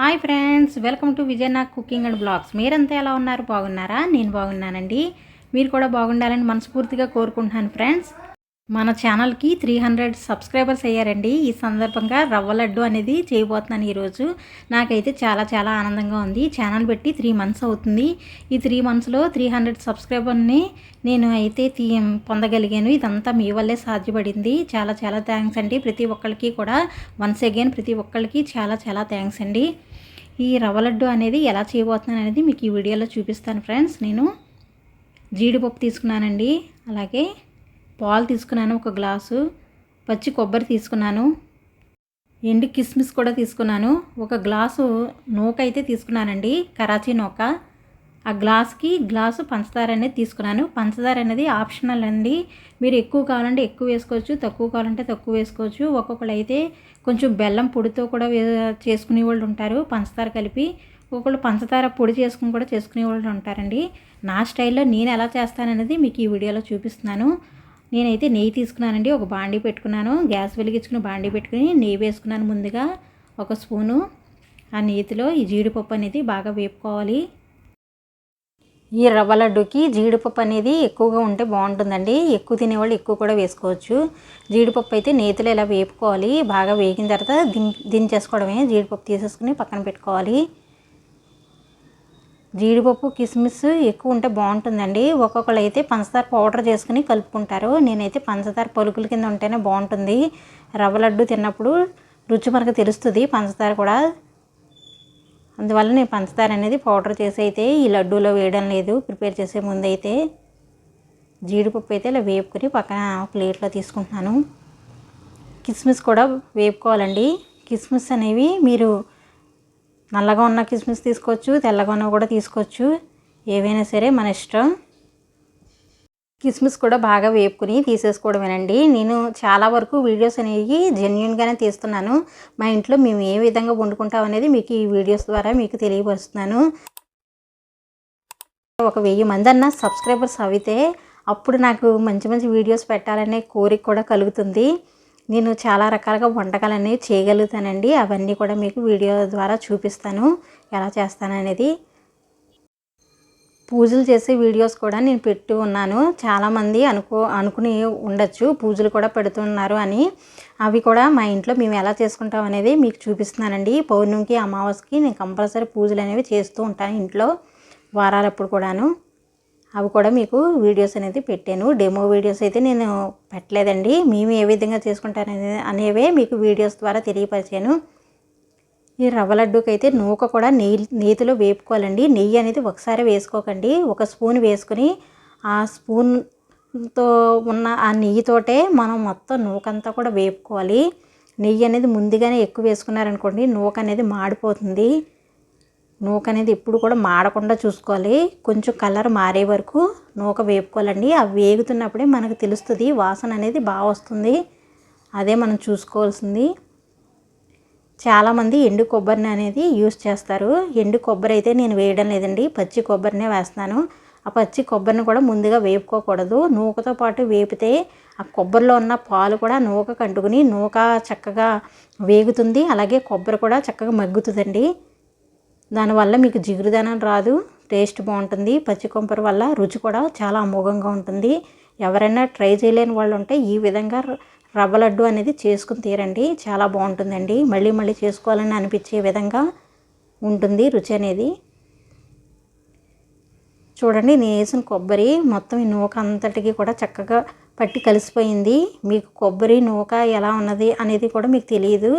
Hi friends welcome to Vijaynag cooking and blogs. మీరంతా ఎలా ఉన్నారు? బాగున్నారా? నేను బాగున్నానండి. మీరు కూడా బాగుండాలని మనస్ఫూర్తిగా కోరుకుంటున్నాను ఫ్రెండ్స్. మన ఛానల్కి త్రీ హండ్రెడ్ సబ్స్క్రైబర్స్ అయ్యారండి. ఈ సందర్భంగా రవ్వ లడ్డు అనేది చేయబోతున్నాను ఈరోజు. నాకైతే చాలా చాలా ఆనందంగా ఉంది. ఛానల్ పెట్టి త్రీ మంత్స్ అవుతుంది. ఈ త్రీ మంత్స్లో త్రీ హండ్రెడ్ సబ్స్క్రైబర్ని నేను అయితే తీ పొందగలిగాను. ఇదంతా మీ వల్లే సాధ్యపడింది. చాలా చాలా థ్యాంక్స్ అండి. ప్రతి ఒక్కరికి కూడా వన్స్ అగైన్ ప్రతి ఒక్కరికి చాలా చాలా థ్యాంక్స్ అండి. ఈ రవ్వ లడ్డు అనేది ఎలా చేయబోతున్నాను అనేది మీకు ఈ వీడియోలో చూపిస్తాను ఫ్రెండ్స్. నేను జీడిపప్పు తీసుకున్నానండి. అలాగే పాలు తీసుకున్నాను ఒక గ్లాసు. పచ్చి కొబ్బరి తీసుకున్నాను. ఎండు కిస్మిస్ కూడా తీసుకున్నాను. ఒక గ్లాసు నూక అయితే తీసుకున్నానండి కరాచీ నూక. ఆ గ్లాస్కి గ్లాసు పంచదార అనేది తీసుకున్నాను. పంచదార అనేది ఆప్షనల్ అండి. మీరు ఎక్కువ కావాలంటే ఎక్కువ వేసుకోవచ్చు తక్కువ కావాలంటే తక్కువ వేసుకోవచ్చు. ఒక్కొక్కరు అయితే కొంచెం బెల్లం పొడితో కూడా చేసుకునే వాళ్ళు ఉంటారు పంచదార కలిపి. ఒక్కొక్కరు పంచదార పొడి చేసుకుని కూడా చేసుకునే వాళ్ళు ఉంటారండి. నా స్టైల్లో నేను ఎలా చేస్తాననేది మీకు ఈ వీడియోలో చూపిస్తున్నాను. నేనైతే నెయ్యి తీసుకున్నానండి. ఒక బాండీ పెట్టుకున్నాను. గ్యాస్ వెలిగించుకుని బాండీ పెట్టుకుని నెయ్యి వేసుకున్నాను ముందుగా. ఒక స్పూను ఆ నెయ్యిలో ఈ జీడిపప్పు అనేది బాగా వేపుకోవాలి. ఈ రవ్వ లడ్డుకి జీడిపప్పు అనేది ఎక్కువగా ఉంటే బాగుంటుందండి. ఎక్కువ తినేవాళ్ళు ఎక్కువ కూడా వేసుకోవచ్చు. జీడిపప్పు అయితే నేతిలో ఇలా వేపుకోవాలి బాగా వేగిన తర్వాత దిం దించేసుకోవడమే. జీడిపప్పు తీసేసుకుని పక్కన పెట్టుకోవాలి. జీడిపప్పు కిస్మిస్ ఎక్కువ ఉంటే బాగుంటుందండి. ఒక్కొక్కరు అయితే పంచదార పౌడర్ చేసుకుని కలుపుకుంటారు. నేనైతే పంచదార పలుకుల కింద ఉంటేనే బాగుంటుంది. రవ్వ లడ్డు తిన్నప్పుడు రుచి మనకు తెలుస్తుంది పంచదార కూడా. అందువల్ల నేను పంచదార అనేది పౌడర్ చేసి అయితే ఈ లడ్డూలో వేయడం లేదు. ప్రిపేర్ చేసే ముందు అయితే జీడిపప్పు అయితే ఇలా వేపుకొని పక్కన ప్లేట్లో తీసుకుంటున్నాను. కిస్మిస్ కూడా వేపుకోవాలండి. కిస్మిస్ అనేవి మీరు నల్లగా ఉన్న కిస్మిస్ తీసుకోవచ్చు తెల్లగా ఉన్న కూడా తీసుకోవచ్చు. ఏవైనా సరే మన ఇష్టం. కిస్మిస్ కూడా బాగా వేపుకుని తీసేసుకోవడమేనండి. నేను చాలా వరకు వీడియోస్ అనేవి జెన్యున్గానే తీస్తున్నాను. మా ఇంట్లో మేము ఏ విధంగా వండుకుంటాం అనేది మీకు ఈ వీడియోస్ ద్వారా మీకు తెలియపరుస్తున్నాను. ఒక వెయ్యి మంది అన్న సబ్స్క్రైబర్స్ అవితే అప్పుడు నాకు మంచి మంచి వీడియోస్ పెట్టాలనే కోరిక కూడా కలుగుతుంది. నేను చాలా రకాలుగా వంటకాలు అనేవి చేయగలుగుతానండి. అవన్నీ కూడా మీకు వీడియో ద్వారా చూపిస్తాను. ఎలా చేస్తాననేది. పూజలు చేసే వీడియోస్ కూడా నేను పెట్టి ఉన్నాను. చాలామంది అనుకో అనుకుని ఉండొచ్చు. పూజలు కూడా పెడుతున్నారు అని. అవి కూడా మా ఇంట్లో మేము ఎలా చేసుకుంటాం అనేది మీకు చూపిస్తున్నానండి. పౌర్ణమికి అమావాస్యకి నేను కంపల్సరీ పూజలు అనేవి చేస్తూ ఉంటాను ఇంట్లో. వారాలప్పుడు కూడాను. అవి కూడా మీకు వీడియోస్ అనేది పెట్టాను. డెమో వీడియోస్ అయితే నేను పెట్టలేదండి. మేము ఏ విధంగా చేసుకుంటాను అనేవే మీకు వీడియోస్ ద్వారా తెలియపరిచాను. ఈ రవ్వ లడ్డూకి అయితే నూక కూడా నెయ్యి నేతిలో వేపుకోవాలండి. నెయ్యి అనేది ఒకసారి వేసుకోకండి. ఒక స్పూన్ వేసుకుని ఆ స్పూన్తో ఉన్న ఆ నెయ్యితోటే మనం మొత్తం నూకంతా కూడా వేపుకోవాలి. నెయ్యి అనేది ముందుగానే ఎక్కువ వేసుకున్నారనుకోండి నూక అనేది మాడిపోతుంది. నూక అనేది ఎప్పుడు కూడా మాడకుండా చూసుకోవాలి. కొంచెం కలర్ మారే వరకు నూక వేపుకోవాలండి. అవి వేగుతున్నప్పుడే మనకు తెలుస్తుంది వాసన అనేది బాగా వస్తుంది. అదే మనం చూసుకోవాల్సింది. చాలామంది ఎండు కొబ్బరిని అనేది యూస్ చేస్తారు. ఎండు కొబ్బరి అయితే నేను వేయడం లేదండి. పచ్చి కొబ్బరినే వేస్తాను ఆ పచ్చి కొబ్బరిని కూడా ముందుగా వేపుకోకూడదు. నూకతో పాటు వేపితే ఆ కొబ్బరిలో ఉన్న పాలు కూడా నూక కంటుకుని నూక చక్కగా వేగుతుంది. అలాగే కొబ్బరి కూడా చక్కగా మగ్గుతుందండి. దానివల్ల మీకు జిగురుదనం రాదు టేస్ట్ బాగుంటుంది పచ్చి కొబ్బరి వల్ల రుచి కూడా చాలా అమోఘంగా ఉంటుంది. ఎవరైనా ట్రై చేయలేని వాళ్ళు ఉంటే ఈ విధంగా రవ్వ లడ్డు అనేది చేసుకుని తీరండి చాలా బాగుంటుందండి. మళ్ళీ మళ్ళీ చేసుకోవాలని అనిపించే విధంగా ఉంటుంది రుచి అనేది. చూడండి నేను వేసిన కొబ్బరి మొత్తం ఈ నూక అంతటికి కూడా చక్కగా పట్టి కలిసిపోయింది. మీకు కొబ్బరి నూక ఎలా ఉన్నది అనేది కూడా మీకు తెలియదు.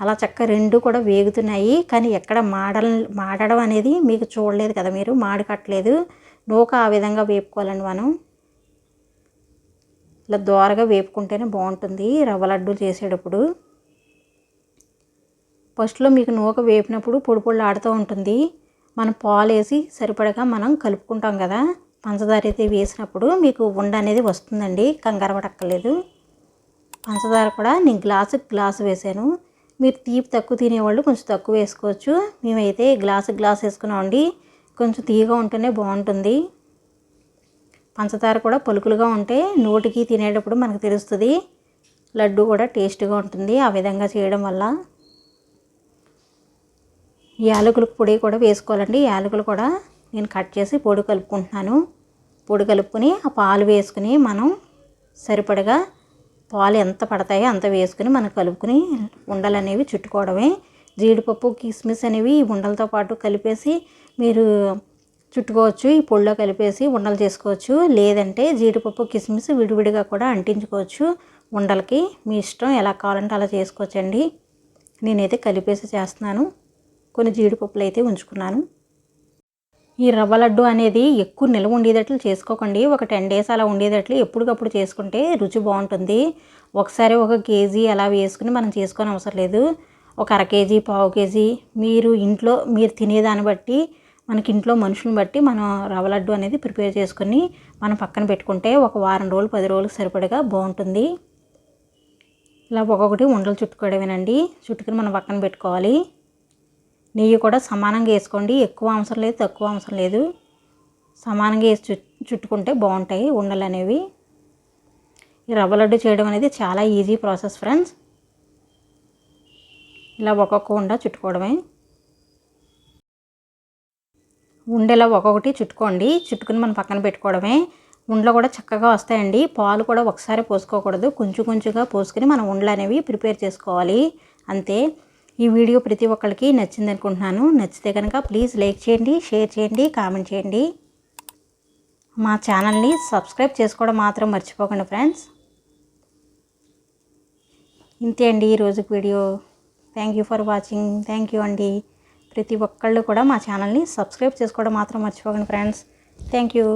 అలా చక్క రెండు కూడా వేగుతున్నాయి. కానీ ఎక్కడ మాడల మాడడం అనేది మీకు చూడలేదు కదా మీరు మాడకట్లేదు నూక ఆ విధంగా వేపుకోవాలండి మనం. ఇలా దోరగా వేపుకుంటేనే బాగుంటుంది. రవ్వ లడ్డూలు చేసేటప్పుడు. ఫస్ట్లో మీకు నూక వేపినప్పుడు పొడి పొడి ఆడుతూ ఉంటుంది. మనం పాలు వేసి సరిపడగా మనం కలుపుకుంటాం కదా. పంచదార అయితే వేసినప్పుడు మీకు ఉండ అనేది వస్తుందండి. కంగారు పడక్కర్లేదు. పంచదార కూడా నేను గ్లాసు గ్లాసు వేసాను మీరు తీపి తక్కువ తినేవాళ్ళు కొంచెం తక్కువ వేసుకోవచ్చు. మేమైతే గ్లాసు గ్లాస్ వేసుకున్నామండి. కొంచెం తీయగా ఉంటేనే బాగుంటుంది. పంచదార కూడా పలుకులుగా ఉంటే నోటికి తినేటప్పుడు మనకు తెలుస్తుంది. లడ్డు కూడా టేస్ట్గా ఉంటుంది ఆ విధంగా చేయడం వల్ల. యాలకుల పొడి కూడా వేసుకోవాలండి. యాలకులు కూడా నేను కట్ చేసి పొడి కలుపుకుంటున్నాను. పొడి కలుపుకొని ఆ పాలు వేసుకుని మనం సరిపడగా పాలు ఎంత పడతాయో అంత వేసుకుని మనం కలుపుకొని ఉండలు అనేవి చుట్టుకోవడమే. జీడిపప్పు కిస్మిస్ అనేవి ఈ ఉండలతో పాటు కలిపేసి మీరు చుట్టుకోవచ్చు ఈ పొడిలో కలిపేసి ఉండలు చేసుకోవచ్చు. లేదంటే జీడిపప్పు కిస్మిస్ విడివిడిగా కూడా అంటించుకోవచ్చు ఉండలకి. మీ ఇష్టం ఎలా కావాలంటే అలా చేసుకోవచ్చండి. నేనైతే కలిపేసి చేస్తున్నాను. కొన్ని జీడిపప్పులు అయితే ఉంచుకున్నాను. ఈ రవ్వ లడ్డు అనేది ఎక్కువ నిల్వ ఉండేటట్లు చేసుకోకండి. ఒక టెన్ డేస్ అలా ఉండేటట్లు ఎప్పటికప్పుడు చేసుకుంటే రుచి బాగుంటుంది. ఒకసారి ఒక కేజీ అలా వేసుకుని మనం చేసుకొని అవసరం లేదు. ఒక అర కేజీ పావు కేజీ మీరు ఇంట్లో మీరు తినేదాన్ని బట్టి మనకి ఇంట్లో మనుషులను బట్టి మనం రవ్వ లడ్డు అనేది ప్రిపేర్ చేసుకుని మనం పక్కన పెట్టుకుంటే ఒక వారం రోజులు పది రోజులకు సరిపడగా బాగుంటుంది. ఇలా ఒక్కొక్కటి ఉండలు చుట్టుకోవడమేనండి. చుట్టుకుని మనం పక్కన పెట్టుకోవాలి. నెయ్యి కూడా సమానంగా వేసుకోండి. ఎక్కువ అవసరం లేదు తక్కువ అవసరం లేదు. సమానంగా వేసి చుట్టు చుట్టుకుంటే బాగుంటాయి ఉండలు అనేవి. ఈ రవ్వ లడ్డు చేయడం అనేది చాలా ఈజీ ప్రాసెస్ ఫ్రెండ్స్. ఇలా ఒక్కొక్క ఉండ చుట్టుకోవడమే. ఉండేలా ఒక్కొక్కటి చుట్టుకోండి. చుట్టుకుని మనం పక్కన పెట్టుకోవడమే. ఉండలు కూడా చక్కగా వస్తాయండి. పాలు కూడా ఒకసారి పోసుకోకూడదు. కొంచెం కొంచెంగా పోసుకొని మనం ఉండలు అనేవి ప్రిపేర్ చేసుకోవాలి. అంతే. ఈ వీడియో ప్రతి ఒక్కరికి నచ్చింది అనుకుంటున్నాను నచ్చితే కనుక ప్లీజ్ లైక్ చేయండి షేర్ చేయండి కామెంట్ చేయండి. మా ఛానల్ని సబ్స్క్రైబ్ చేసుకోవడం మాత్రం మర్చిపోకండి ఫ్రెండ్స్ ఇంతే అండి ఈరోజు video. Thank you for watching thank you అండి. ప్రతి ఒక్కళ్ళు కూడా మా ఛానల్ని సబ్స్క్రైబ్ చేసుకోవడం మాత్రం మర్చిపోకండి ఫ్రెండ్స్ థ్యాంక్ యూ